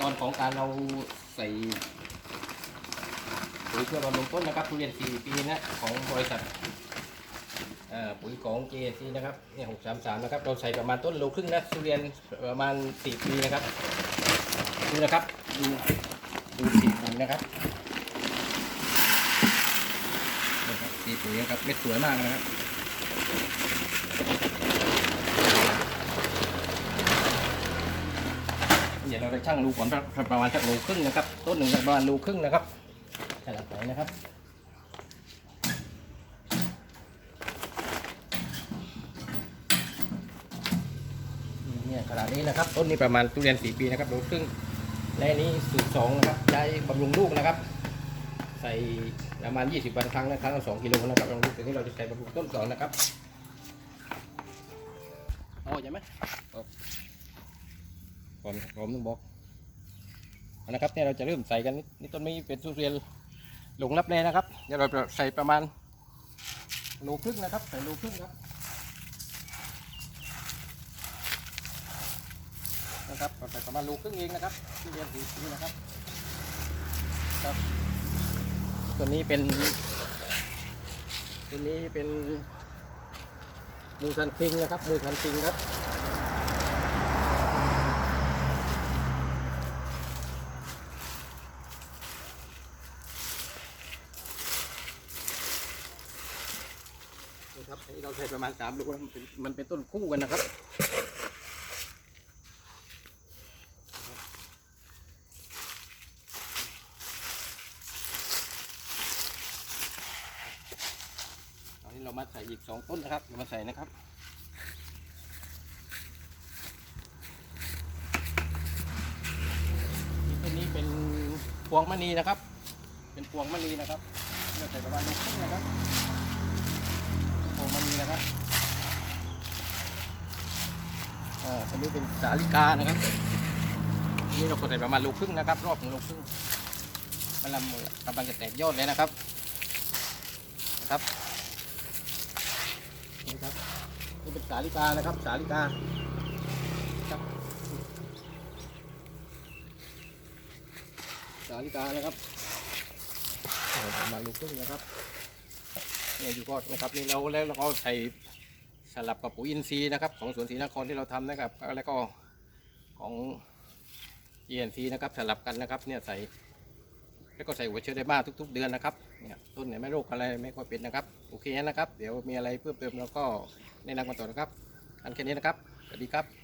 ตอนของการเราใส่ปุ๋ยเพื่อบำรุงต้นนะครับทุเรียน4ปีนะของบริษัทปุ๋ยของ JC นะครับเนี่ย633นะครับเราใส่ประมาณต้นโลครึ่งนะทุเรียนประมาณ4ปีนะครับดูนะครับดูดูสีปุ๋ยนะครับนี่ครับสีปุ๋ยนะครับเม็ดสวยมากนะครับ เดี๋ยวเราจะชั่งรูก่อนประมาณสักโลครึ่งนะครับ ต้นหนึ่งประมาณโลครึ่งนะครับขนาดไหนนะครับเนี่ยขนาดนี้นะครับ ต้นนี้ประมาณทุเรียนสี่ปีนะครับโลครึ่งและนี้สูตรสองนะครับใช้บำรุงลูกนะครับ ใส่ประมาณ20วันครั้งนะครั้งละสองกิโลนะครับบำรุงลูกแต่นี้เราจะใส่บำรุงต้นก่อนนะครับเอาใช่ไหม เอาพร้อมพร้อมต้องบอกนะครับเนี่ยเราจะเริ่มใส่กันนี่ต้นไม้เป็นทุเรียนหลงรับแลนะครับเดี๋ยวเราใส่ประมาณโลครึ่งนะครับ ใส่โลครึ่งครับนะครับเราใส่ประมาณโลครึ่งเองนะครับทุเรียนสีสีนะครับครับตัวนี้เป็นตัวนี้เป็นมูซันคิงนะครับมูซันคิงครับ ครับอันนี้เราใช้ประมาณสามลูกนะมันเป็นมันเป็นต้นคู่กันนะครับ ตอนนี้เรามาใส่อีกสองต้นนะครับเรามาใส่นะครับต้นนี้เป็นพวงมณีนะครับ เป็นพวงมณีนะครับเราใส่ประมาณลูกครึ่งนะครับ โอ้มันมีนะครับอ่าอั นนี้เป็นสาลิกานะครับอันนี่เราก็ใส่ประมาณลูกครึ่งนะครับ รอบหนึ่งลูกครึ่งกำลังกำลังจะแตกยอดเลยนะครับนะครับนี่ครับนี่เป็นสาลิกานะครับ สาลิกาครับสาลิกานะครับประมาณลูกครึ่งนะครับเนี่ยอยู่ก็นะครับนี่เราแล้วเราก็ใส่ สลับกับปุ๋ยอินทรีย์นะครับ ของสวนศรีนครที่เราทำนะครับ แล้วก็ของเอ็นซีนะครับสลับกันนะครับเนี่ยใส่แล้วก็ใส่หัวเชื้อได้มาทุก ๆ เดือนนะครับเนี่ยต้นเนี่ยไม่โรคอะไรไม่ค่อยเป็นนะครับโอเคนะครับ เดี๋ยวมีอะไรเพิ่มเติมเราก็แนะนำกันต่อนะครับอันแค่นี้นะครับสวัสดีครับ